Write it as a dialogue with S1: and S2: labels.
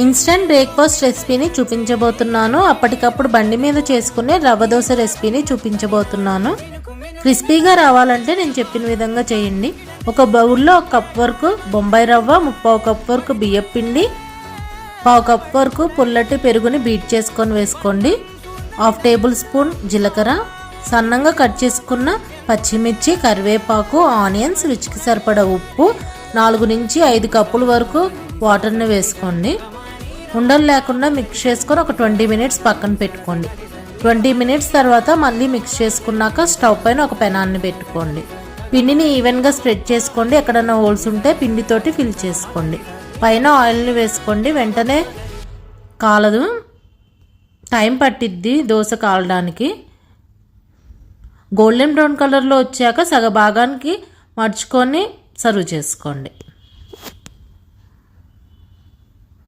S1: Instant breakfast రెసిపీని చూపించబోతున్నాను. అప్పటికప్పుడు బండి మీద చేసుకునే రవ్వ దోశ రెసిపీని చూపించబోతున్నాను. క్రిస్పీగా రావాలంటే నేను చెప్పిన విధంగా చేయండి. ఒక బౌల్లో ఒక కప్ వరకు బొంబాయి రవ్వ ముప్పావు కప్ వరకు బియ్యం పిండి పావు కప్ వరకు పుల్లటి పెరుగుని బీట్ చేసుకొని వేసుకోండి. హాఫ్ టేబుల్ స్పూన్ జీలకర్ర సన్నంగా కట్ చేసుకున్న పచ్చిమిర్చి కరివేపాకు ఆనియన్స్ రుచికి సరిపడా ఉప్పు నాలుగు నుంచి ఐదు కప్పుల వరకు వాటర్ని వేసుకోండి. ఉండలు లేకుండా మిక్స్ చేసుకొని ఒక ట్వంటీ మినిట్స్ పక్కన పెట్టుకోండి. ట్వంటీ మినిట్స్ తర్వాత మళ్ళీ మిక్స్ చేసుకున్నాక స్టవ్ పైన ఒక పెనాన్ని పెట్టుకోండి. పిండిని ఈవెన్గా స్ప్రెడ్ చేసుకోండి. ఎక్కడైనా హోల్స్ ఉంటే పిండితోటి ఫిల్ చేసుకోండి. పైన ఆయిల్ని వేసుకోండి. వెంటనే కాలదు. టైం పట్టిద్ది దోశ కాలడానికి. గోల్డెన్ బ్రౌన్ కలర్లో వచ్చాక సగ భాగానికి మర్చుకొని సర్వ్ చేసుకోండి.